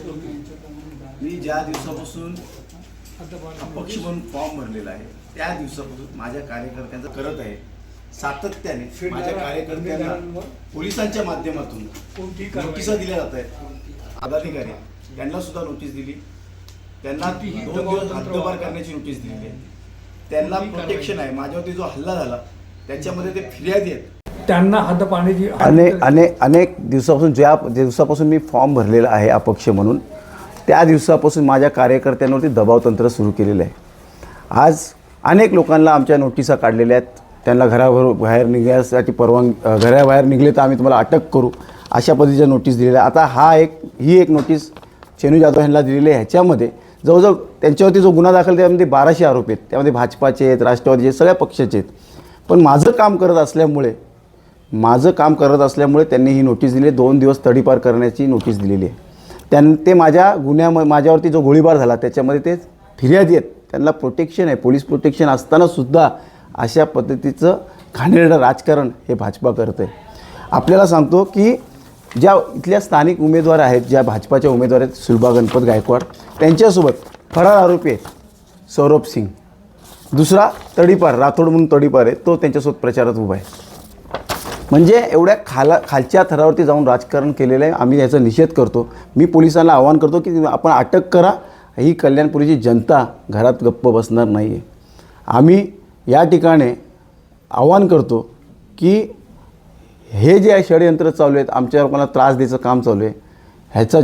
मी ज्या दिवसापासून अपक्ष म्हणून फॉर्म भरलेला आहे त्या दिवसापासून माझ्या कार्यकर्त्यांचं करत आहे सातत्याने माझ्या कार्यकर्त्यांना पोलिसांच्या माध्यमातून नोटिसा दिल्या जात आहेत. पदाधिकारी त्यांना सुद्धा नोटीस दिली. त्यांना दोन दिवस हद्दपार करण्याची नोटीस दिलेली आहे. त्यांना प्रोटेक्शन आहे. माझ्यावरती जो हल्ला झाला त्याच्यामध्ये ते फिर्यादी आहेत. त्यांना हात पाण्याची अनेक अनेक अनेक दिवसापासून ज्या दिवसापासून मी फॉर्म भरलेला आहे अपक्ष म्हणून त्या दिवसापासून माझ्या कार्यकर्त्यांवरती दबावतंत्र सुरू केलेलं आहे. आज अनेक लोकांना आमच्या नोटिसा काढलेल्या आहेत. त्यांना घरावर बाहेर निघण्यासाठी परवानगी घराबाहेर निघले तर आम्ही तुम्हाला अटक करू अशा पद्धतीच्या नोटीस दिलेल्या. आता हा एक ही एक नोटीस चेनू जाधव यांना दिलेली आहे. ह्याच्यामध्ये जवळजवळ त्यांच्यावरती जो गुन्हा दाखल त्यामध्ये बाराशे आरोप आहेत. त्यामध्ये भाजपाचे आहेत राष्ट्रवादीचे सगळ्या पक्षाचे आहेत. पण माझं काम करत असल्यामुळे माझं काम करत असल्यामुळे त्यांनी ही नोटीस दिली. दोन दिवस तडीपार करण्याची नोटीस दिलेली आहे. त्यां ते माझ्या गुन्ह्या माझ्यावरती जो गोळीबार झाला त्याच्यामध्ये ते फिर्यादी आहेत. त्यांना प्रोटेक्शन आहे. पोलीस प्रोटेक्शन असतानासुद्धा अशा पद्धतीचं घाणेरडं राजकारण हे भाजपा करतं आहे आपल्याला सांगतो की ज्या इथल्या स्थानिक उमेदवार आहेत ज्या भाजपाच्या उमेदवार आहेत सुलभा गणपत गायकवाड त्यांच्यासोबत फरार आरोपी आहेत सौरभ सिंग. दुसरा तडीपार राठोड म्हणून तडीपार आहे तो त्यांच्यासोबत प्रचारात उभा आहे. म्हणजे एवढ्या खाला खालच्या थरावरती जाऊन राजकारण केलेलं आहे. आम्ही याचा निषेध करतो. मी पोलिसांना आवाहन करतो की आपण अटक करा. ही कल्याणपुरीची जनता घरात गप्प बसणार नाही आहे आम्ही या ठिकाणी आवाहन करतो की हे जे आहे षडयंत्र चालू आहेत आमच्या लोकांना त्रास द्यायचं काम चालू आहे. ह्याचा